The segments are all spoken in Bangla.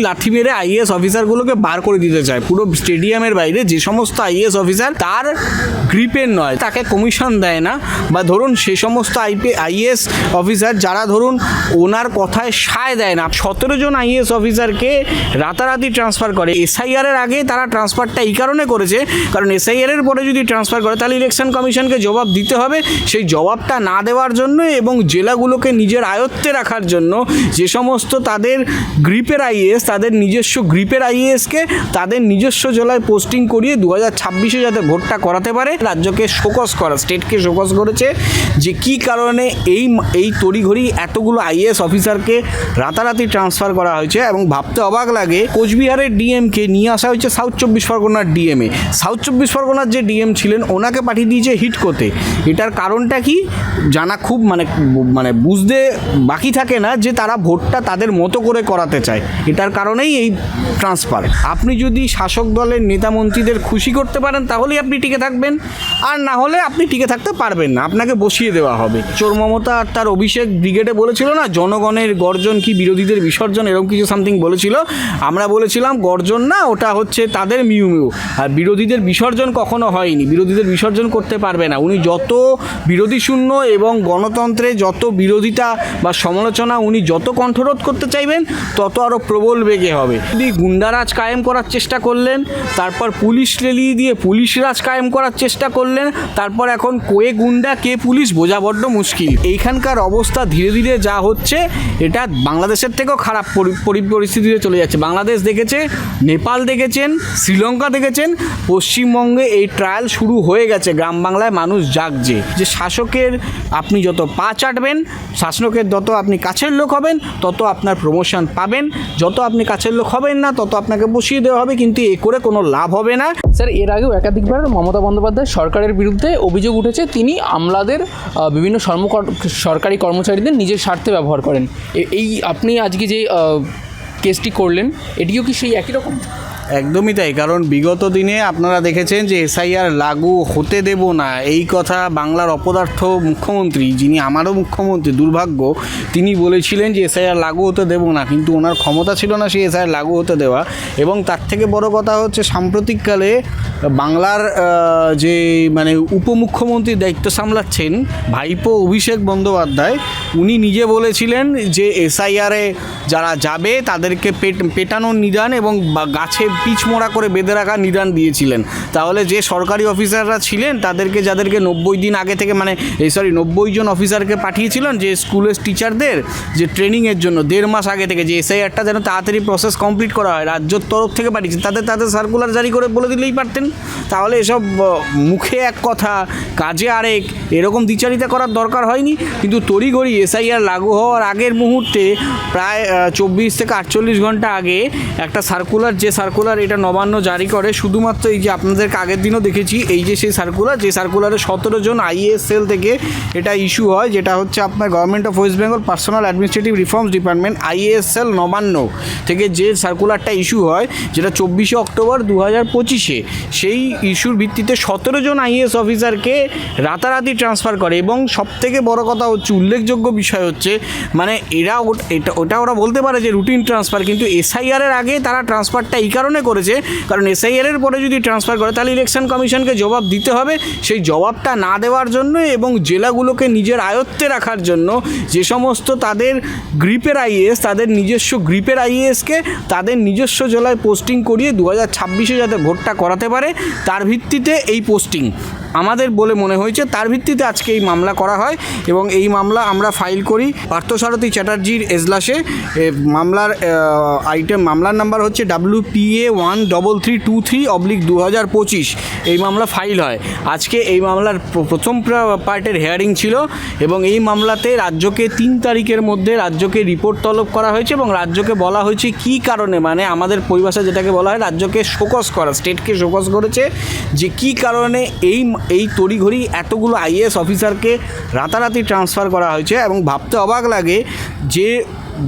লাঠি মেরে আইএস অফিসারগুলোকে বার করে দিতে চায়। পুরো স্টেডিয়ামের বাইরে যে সমস্ত আইএস অফিসার তার গ্রিপের নয়, তাকে কমিশন দেয় না। বা ধরুন সে সমস্ত আইপি আইএস অফিসার যারা ধরুন ওনার কথায় সায় দেয় না। সতেরো জন আইএস অফিসারকে রাতারাতি ট্রান্সফার করে। এসআইআর এর আগে তারা ট্রান্সফারটা এই কারণে করেছে, কারণ এসআইআর এর পরে যদি ট্রান্সফার করে, তাহলে ইলেকশন কমিশনকে জবাব দিতে হবে। সেই জবাবটা না দেওয়ার জন্য এবং জেলাগুলোকে নিজের আয়ত্তে রাখার জন্য যে সমস্ত তাদের গ্রিপের আইএস তাদের নিজস্ব গ্রিপের আইএসকে তাদের নিজস্ব জেলায় পোস্টিং করিয়ে দু হাজার ছাব্বিশে যাতে ভোটটা করাতে পারে, রাজ্যকে শোকস করা, স্টেটকে শোকস করেছে যে কি কারণে এই এই তড়িঘড়ি এতগুলো আইএস অফিসারকে রাতারাতি ট্রান্সফার করা হয়েছে এবং ভাবতে অবাক লাগে, কোচবিহারের ডিএমকে নিয়ে আসা হয়েছে সাউথ চব্বিশ পরগনার ডিএমএ সাউথ চব্বিশ পরগনার যে ডিএম ছিলেন, ওনাকে পাঠিয়ে দিয়েছে হিট করতে এটার কারণটা কি? জানা খুব মানে মানে বুঝতে বাকি থাকে না যে তারা ভোটটা তাদের মতো করে করাতে চায়। এটার কারণেই এই ট্রান্সফার আপনি যদি শাসক দলের নেতা মন্ত্রীদের খুশি করতে পারেন, তাহলেই আপনি টিকে থাকবেন। আর না হলে আপনি টিকে থাকতে পারবেন না। আপনাকে বসিয়ে দেওয়া হবে। চোর মমতা আর তার অভিষেক ব্রিগেডে বলেছিল না, জনগণের গর্জন কি বিরোধীদের বিসর্জন, এরকম কিছু সামথিং বলেছিল। আমরা বলেছিলাম, গর্জন না, ওটা হচ্ছে তাদের মিউ মিউ। আর বিরোধীদের বিসর্জন কখনো হয়নি। বিরোধীদের বিসর্জন করতে পারবে না। উনি যত বিরোধী শূন্য এবং গণতন্ত্রে যত বিরোধিতা বা সমালোচনা উনি যত কণ্ঠরোধ করতে চাইবেন, তত আরও প্রবল বেগে হবে? যদি গুন্ডারাজ কায়েম করার চেষ্টা করলেন, তারপর পুলিশ রেলিয়ে দিয়ে পুলিশ রাজ কায়েম করার চেষ্টা করলেন, তারপর এখন কোয়ে গুন্ডা, কে পুলিশ, বোঝা বড্ড মুশকিল। এইখানকার অবস্থা ধীরে ধীরে যা হচ্ছে, এটা বাংলাদেশের থেকেও খারাপ পরি- পরি- পরিস্থিতিতে চলে যাচ্ছে। বাংলাদেশ দেখেছে, নেপাল দেখেছেন, শ্রীলঙ্কা দেখেছেন, পশ্চিমবঙ্গে এই ট্রায়াল শুরু হয়ে গেছে। গ্রাম বাংলায় মানুষ জাগছে। যে শাসকের আপনি যত পা চাটবেন, শাসকের যত আপনি কাছের লোক হবেন, তত আপনার প্রমোশন পাবেন, যত আপনি কাছের লোক হবেন না, তত আপনাকে বসিয়ে দেওয়া হবে, কিন্তু এ করে কোনো লাভ হবে না। স্যার, এর আগেও একাধিকবার মমতা বন্দ্যোপাধ্যায় সরকারের বিরুদ্ধে অভিযোগ উঠেছে, তিনি আমলাদের বিভিন্ন সরকারি কর্মচারীদের নিজের স্বার্থে ব্যবহার করেন। এই আপনি আজকে যে কেসটি করলেন, এটিও কি সেই একই রকম? একদমই তাই, কারণ বিগত দিনে আপনারা দেখেছেন যে এসআইআর লাগু হতে দেব না। এই কথা বাংলার অপদার্থ মুখ্যমন্ত্রী, যিনি আমারও মুখ্যমন্ত্রী, দুর্ভাগ্য, তিনি বলেছিলেন যে এসআইআর লাগু হতে দেব না, কিন্তু ওনার ক্ষমতা ছিল না সেই এসআইআর লাগু হতে দেওয়া। এবং তার থেকে বড় কথা হচ্ছে, সাম্প্রতিককালে বাংলার যে মানে উপমুখ্যমন্ত্রীর দায়িত্ব সামলাচ্ছেন ভাইপো অভিষেক বন্দ্যোপাধ্যায়, উনি নিজে বলেছিলেন যে এসআইআরে যারা যাবে, তাদেরকে পেট, পেটানোর নিদান এবং গাছে পিচ মোড়া করে বেঁধে রাখার নিদান দিয়েছিলেন। তাহলে যে সরকারি অফিসাররা ছিলেন, তাদেরকে, যাদেরকে নব্বই দিন আগে থেকে মানে এই সরি নব্বই জন অফিসারকে পাঠিয়েছিলেন যে স্কুলের টিচারদের, যে ট্রেনিংয়ের জন্য, দেড় মাস আগে থেকে, যে এসআইআরটা যেন তাড়াতাড়ি প্রসেস কমপ্লিট করা হয়, রাজ্যর তরফ থেকে পাঠিয়েছে তাদের তাদের সার্কুলার জারি করে বলে দিলেই পারতেন। তাহলে এসব মুখে এক কথা, কাজে আরেক, এরকম দ্বিচারিতা করার দরকার হয়নি। কিন্তু তড়িঘড়ি এসআইআর লাগু হওয়ার আগের মুহূর্তে, প্রায় চব্বিশ থেকে আটচল্লিশ ঘণ্টা আগে একটা সার্কুলার যে সার্কুলার এটা নবান্ন জারি করে। শুধুমাত্র এই যে আপনাদেরকে আগের দিনও দেখেছি, এই যে সেই সার্কুলার যে সার্কুলারে সতেরো জন আইএস সেল থেকে এটা ইস্যু হয়, যেটা হচ্ছে আপনার government of West Bengal personnel administrative reforms department ISL Nabanna থেকে যে সার্কুলারটা ইস্যু হয়, যেটা চব্বিশে অক্টোবর দু হাজার পঁচিশে, সেই ইস্যুর ভিত্তিতে সতেরো জন আইএস অফিসারকে রাতারাতি ট্রান্সফার করে। এবং সবথেকে বড় কথা হচ্ছে, উল্লেখযোগ্য বিষয় হচ্ছে মানে এরা এটা ওটা ওরা বলতে পারে যে রুটিন ট্রান্সফার কিন্তু এসআইআর এর আগে তারা ট্রান্সফারটা এই কারণে করেছে, কারণ এসআইআর এর পরে যদি ট্রান্সফার করে, তাহলে ইলেকশন কমিশনকে জবাব দিতে হবে। সেই জবাবটা না দেওয়ার জন্য এবং জেলাগুলোকে নিজের আয়ত্তে রাখার জন্য যে সমস্ত তাদের গ্রিপের আইএস তাদের নিজস্ব গ্রিপের আইএসকে তাদের নিজস্ব জেলায় পোস্টিং করিয়ে দু হাজার ছাব্বিশে যাতে ভোটটা করাতে পারে, তার ভিত্তিতে এই পোস্টিং আমাদের বলে মনে হয়েছে, তার ভিত্তিতে আজকে এই মামলা করা হয় এবং এই মামলা আমরা ফাইল করি। পার্থসারথী চ্যাটার্জির এজলাসে মামলার আইটেম মামলার নাম্বার হচ্ছে W P A one double three two three oblique দু হাজার পঁচিশ এই মামলা ফাইল হয়। আজকে এই মামলার প্রথম প্রা- পার্টের হেয়ারিং ছিল এবং এই মামলাতে রাজ্যকে তিন তারিখের মধ্যে রাজ্যকে রিপোর্ট তলব করা হয়েছে এবং রাজ্যকে বলা হয়েছে কী কারণে মানে আমাদের পরিভাষা যেটাকে বলা হয়, রাজ্যকে শোকস করা স্টেটকে শোকস করেছে যে কী কারণে এই এই তড়িঘড়ি এতগুলো আইএস অফিসারকে রাতারাতি ট্রান্সফার করা হয়েছে এবং ভাবতে অবাক লাগে যে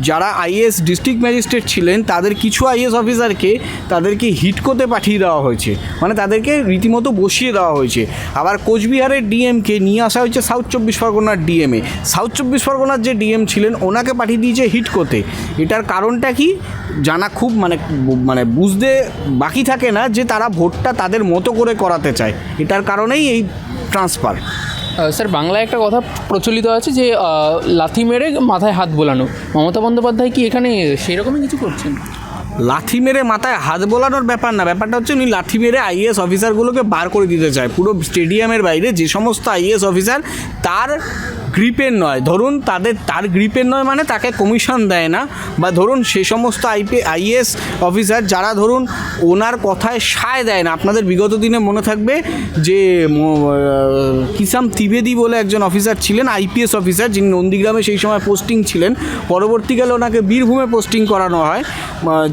যারা আইএস ডিস্ট্রিক্ট ম্যাজিস্ট্রেট ছিলেন, তাদের কিছু আইএস অফিসারকে তাদেরকে হিট করতে পাঠিয়ে দেওয়া হয়েছে। মানে তাদেরকে রীতিমতো বসিয়ে দেওয়া হয়েছে। আবার কোচবিহারের ডিএমকে নিয়ে আসা হয়েছে সাউথ চব্বিশ পরগনার ডিএমে সাউথ চব্বিশ পরগনার যে ডিএম ছিলেন, ওনাকে পাঠিয়ে দিয়েছে হিট করতে এটার কারণটা কি? জানা খুব মানে মানে বুঝতে বাকি থাকে না যে তারা ভোটটা তাদের মতো করে করাতে চায়। এটার কারণেই এই ট্রান্সফার। স্যার, বাংলায় একটা কথা প্রচলিত আছে যে লাথি মেরে মাথায় হাত বোলানো। মমতা বন্দ্যোপাধ্যায় কি এখানে সেই রকমই কিছু করছেন? লাথি মেরে মাথায় হাত বোলানোর ব্যাপার না। ব্যাপারটা হচ্ছে উনি লাঠি মেরে আইএস অফিসারগুলোকে বার করে দিতে চায়। পুরো স্টেডিয়ামের বাইরে যে সমস্ত আইএস অফিসার, তার গ্রিপের নয়। ধরুন তাদের, তার গ্রিপের নয় মানে তাকে কমিশন দেয় না। বা ধরুন সে সমস্ত আইপি আইএস অফিসার যারা ধরুন ওনার কথায় সায় দেয় না, আপনাদের বিগত দিনে মনে থাকবে যে কিসাম ত্রিবেদী বলে একজন অফিসার ছিলেন আইপিএস অফিসার যিনি নন্দীগ্রামে সেই সময় পোস্টিং ছিলেন। পরবর্তীকালে ওনাকে বীরভূমে পোস্টিং করানো হয়।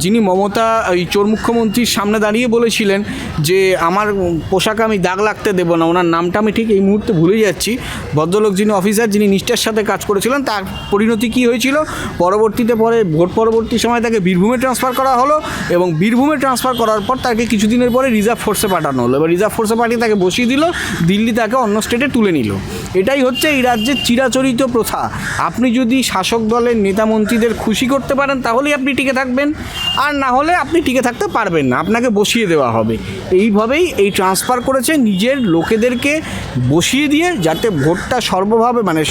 যিনি মমতা, এই চোর মুখ্যমন্ত্রীর সামনে দাঁড়িয়ে বলেছিলেন যে, আমার পোশাকে আমি দাগ লাগতে দেবো না, ওনার নামটা আমি ঠিক এই মুহূর্তে ভুলে যাচ্ছি। ভদ্রলোক যিনি অফিসার, যিনি নিষ্ঠার সাথে কাজ করেছিলেন, তার পরিণতি কী হয়েছিল? পরবর্তীতে পরে, ভোট পরবর্তী সময় তাকে বীরভূমে ট্রান্সফার করা হলো এবং বীরভূমে ট্রান্সফার করার পর তাকে কিছুদিনের পরে রিজার্ভ ফোর্সে পাঠানো হলো। এবার রিজার্ভ ফোর্সে পাঠিয়ে তাকে বসিয়ে দিল, দিল্লি তাকে অন্য স্টেটে তুলে নিল। এটাই হচ্ছে এই রাজ্যের চিরাচরিত প্রথা। আপনি যদি শাসক দলের নেতা মন্ত্রীদের খুশি করতে পারেন, তাহলেই আপনি টিকে থাকবেন। আর না হলে আপনি টিকে থাকতে পারবেন না, আপনাকে বসিয়ে দেওয়া হবে। এইভাবেই এই ট্রান্সফার করেছে নিজের লোকেদেরকে বসিয়ে দিয়ে, যাতে ভোটটা সর্বভাবে মানে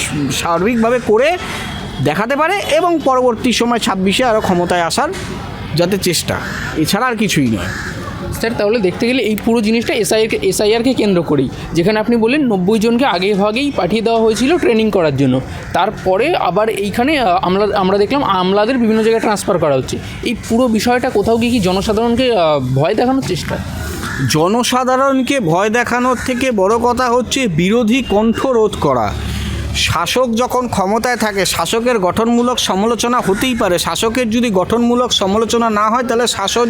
সার্বিকভাবে করে দেখাতে পারে এবং পরবর্তী সময় ছাব্বিশে আরও ক্ষমতায় আসার যাতে চেষ্টা। এছাড়া আর কিছুই নয়। স্যার, তাহলে দেখতে গেলে এই পুরো জিনিসটা এসআইআরকে এসআইআরকে কেন্দ্র করেই। যেখানে আপনি বললেন নব্বই জনকে আগে ভাগেই পাঠিয়ে দেওয়া হয়েছিল ট্রেনিং করার জন্য। তারপরে আবার এইখানে আমরা আমরা দেখলাম আমলাদের বিভিন্ন জায়গায় ট্রান্সফার করা হচ্ছে। এই পুরো বিষয়টা কোথাও গিয়ে কি জনসাধারণকে ভয় দেখানোর চেষ্টা? জনসাধারণকে ভয় দেখানোর থেকে বড় কথা হচ্ছে বিরোধী কণ্ঠ রোধ করা। শাসক যখন ক্ষমতায় থাকে, শাসকের গঠনমূলক সমালোচনা হতেই পারে। শাসকের যদি গঠনমূলক সমালোচনা না হয়, তাহলে শাসন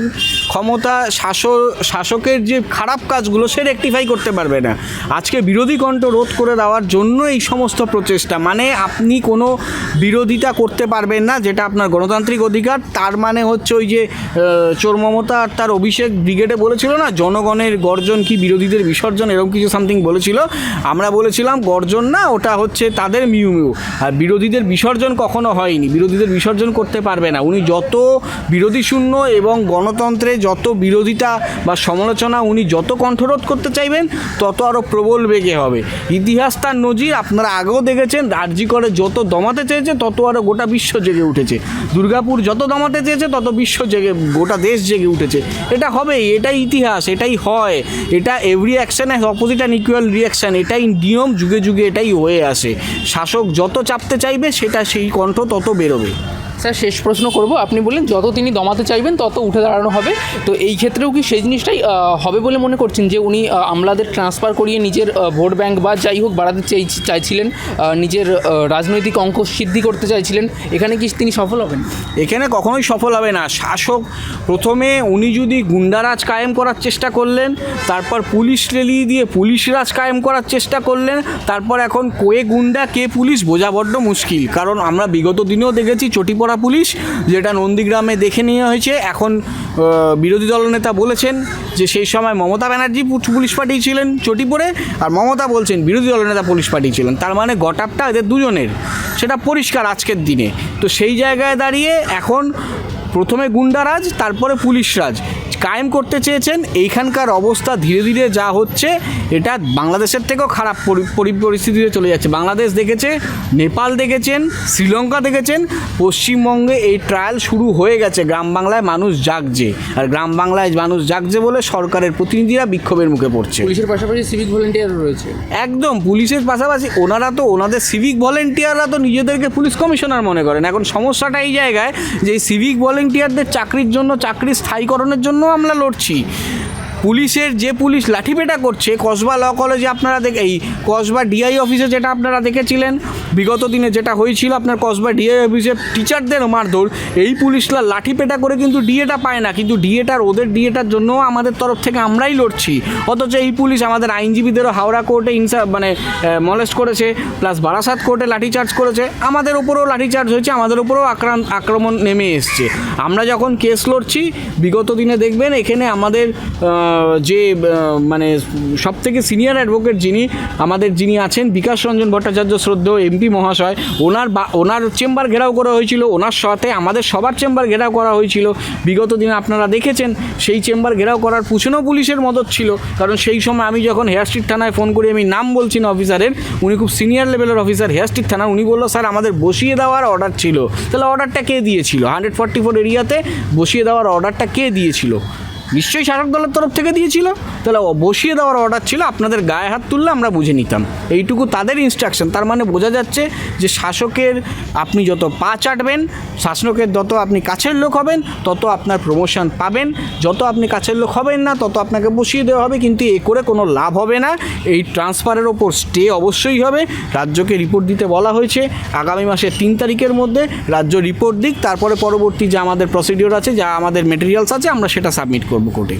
ক্ষমতা শাসক শাসকের যে খারাপ কাজগুলো, সে রেকটিফাই করতে পারবে না। আজকে বিরোধী কণ্ঠ রোধ করে দেওয়ার জন্য এই সমস্ত প্রচেষ্টা মানে আপনি কোনো বিরোধিতা করতে পারবেন না, যেটা আপনার গণতান্ত্রিক অধিকার। তার মানে হচ্ছে ওই যে চোর মমতা আর তার অভিষেক ব্রিগেডে বলেছিল না, জনগণের গর্জন কি বিরোধীদের বিসর্জন, এরকম কিছু সামথিং বলেছিল। আমরা বলেছিলাম, গর্জন না, ওটা হচ্ছে তাদের মিউ মিউ। আর বিরোধীদের বিসর্জন কখনো হয়নি। বিরোধীদের বিসর্জন করতে পারবে না। উনি যত বিরোধী শূন্য এবং গণতন্ত্রে যত বিরোধিতা বা সমালোচনা উনি যত কণ্ঠরোধ করতে চাইবেন, তত আরও প্রবল বেগে হবে। ইতিহাস তার নজির, আপনারা আগেও দেখেছেন রাজ্যি করে যত দমাতে চেয়েছে, তত আরও গোটা বিশ্ব জেগে উঠেছে। দুর্গাপুর যত দমাতে চেয়েছে, তত বিশ্ব জেগে, গোটা দেশ জেগে উঠেছে। এটা হবেই, এটাই ইতিহাস, এটাই হয়। এটা every action opposite and equal reaction এটাই নিয়ম, যুগে যুগে এটাই হয়ে আসে। শাসক যত চাপতে চাইবে সেটা সেই কণ্ঠ তত বেরোবে। স্যার শেষ প্রশ্ন করব। আপনি বললেন, যত তিনি দমাতে চাইবেন, তত উঠে দাঁড়ানো হবে। তো এই ক্ষেত্রেও কি সেই জিনিসটাই হবে বলে মনে করছেন যে উনি আমলাদের ট্রান্সফার করিয়ে নিজের ভোট ব্যাংক বা যাই হোক বাড়াতে চাই, চাইছিলেন নিজের রাজনৈতিক অঙ্ক সিদ্ধি করতে চাইছিলেন, এখানে কি তিনি সফল হবেন? এখানে কখনোই সফল হবে না। শাসক, প্রথমে উনি যদি গুন্ডারাজ কায়েম করার চেষ্টা করলেন, তারপর পুলিশ রেলিয়ে দিয়ে পুলিশ রাজ কায়েম করার চেষ্টা করলেন, তারপর এখন কোয়ে গুন্ডা, কে পুলিশ, বোঝা বড্ড মুশকিল। কারণ আমরা বিগত দিনেও দেখেছি, চটিপড়া পুলিশ, যেটা নন্দীগ্রামে দেখে নেওয়া হয়েছে। এখন বিরোধী দলনেতা বলেছেন যে সেই সময় মমতা ব্যানার্জি পুলিশ পুলিশ পাঠিয়েছিলেন চটিপুরে, আর মমতা বলছেন বিরোধী দলনেতা পুলিশ পাঠিয়েছিলেন। তার মানে গটাপটা এদের দুজনের। সেটা পরিষ্কার আজকের দিনে। তো সেই জায়গায় দাঁড়িয়ে এখন প্রথমে গুন্ডারাজ, তারপরে পুলিশ রাজ। কায়েম করতে চেয়েছেন এইখানকার অবস্থা ধীরে ধীরে যা হচ্ছে এটা বাংলাদেশের থেকেও খারাপ পরি- পরি- পরিস্থিতিতে চলে যাচ্ছে। বাংলাদেশ দেখেছে নেপাল দেখেছেন শ্রীলঙ্কা দেখেছেন পশ্চিমবঙ্গে এই ট্রায়াল শুরু হয়ে গেছে। গ্রাম বাংলায় মানুষ জাগছে। আর গ্রাম বাংলায় মানুষ জাগছে বলে সরকারের প্রতিনিধিরা বিক্ষোভের মুখে পড়ছে। পুলিশের পাশাপাশি সিভিক ভলেন্টিয়ার রয়েছে। একদম পুলিশের পাশাপাশি ওনারা তো ওনাদের সিভিক ভলেন্টিয়াররা তো নিজেদেরকে পুলিশ কমিশনার মনে করেন। এখন সমস্যাটা এই জায়গায় যে এই সিভিক ভলেন্টিয়ারদের চাকরির জন্য চাকরি স্থায়ীকরণের জন্য আমরা লড়ছি। পুলিশের যে পুলিশ লাঠিপেটা করছে, কসবা ল কলেজে আপনারা দেখে এই কসবা ডিআই অফিসে যেটা আপনারা দেখেছিলেন বিগত দিনে যেটা হয়েছিল, আপনার কসবা ডিএ অফিসে টিচারদের মারধর, এই পুলিশরা লাঠি পেটা করে কিন্তু ডিএটা পায় না। কিন্তু ডিএটার ওদের ডিএটার জন্য আমাদের তরফ থেকে আমরাই লড়ছি। অথচ এই পুলিশ আমাদের আইনজীবীদেরও হাওড়া কোর্টে ইনসা মানে মলেস্ট করেছে প্লাস বারাসাত কোর্টে লাঠিচার্জ করেছে। আমাদের উপরেও লাঠিচার্জ হয়েছে, আমাদের উপরেও আক্রান্ত আক্রমণ নেমে এসছে। আমরা যখন কেস লড়ছি, বিগত দিনে দেখবেন এখানে আমাদের যে মানে সব থেকে সিনিয়র অ্যাডভোকেট যিনি, আমাদের যিনি আছেন বিকাশ রঞ্জন ভট্টাচার্য শ্রদ্ধেয় এমপি মহাশয়, ওনার বা, ওনার চেম্বার ঘেরাও করা হয়েছিল, ওনার সাথে আমাদের সবার চেম্বার ঘেরাও করা হয়েছিল। বিগত দিনে আপনারা দেখেছেন, সেই চেম্বার ঘেরাও করার পিছনেও পুলিশের মদত ছিল। কারণ সেই সময় আমি যখন হেয়ার স্ট্রিট থানায় ফোন করি, আমি নাম বলছি না অফিসারের, উনি খুব সিনিয়র লেভেলের অফিসার, হেয়ার স্ট্রিট থানা উনি বলল, স্যার, আমাদের বসিয়ে দেওয়ার অর্ডার ছিল। তাহলে অর্ডারটা কে দিয়েছিল? হান্ড্রেড ফর্টি ফোর এরিয়াতে বসিয়ে দেওয়ার অর্ডারটা কে দিয়েছিল? নিশ্চয়ই শাসক দলের তরফ থেকে দিয়েছিল। তাহলে বসিয়ে দেওয়ার অর্ডার ছিল, আপনাদের গায়ে হাত তুললে আমরা বুঝে নিতাম। এইটুকু তাদের ইনস্ট্রাকশন তার মানে বোঝা যাচ্ছে যে শাসকের আপনি যত পা চাটবেন, শাসকের যত আপনি কাছের লোক হবেন, তত আপনার প্রমোশন পাবেন। যত আপনি কাছের লোক হবেন না, তত আপনাকে বসিয়ে দেওয়া হবে, কিন্তু এ করে কোনো লাভ হবে না। এই ট্রান্সফারের ওপর স্টে অবশ্যই হবে। রাজ্যকে রিপোর্ট দিতে বলা হয়েছে। আগামী মাসের তিন তারিখের মধ্যে রাজ্য রিপোর্ট দিক, তারপরে পরবর্তী যে আমাদের প্রসিডিওর আছে, যা আমাদের মেটেরিয়ালস আছে, আমরা সেটা সাবমিট করব। কোর্টে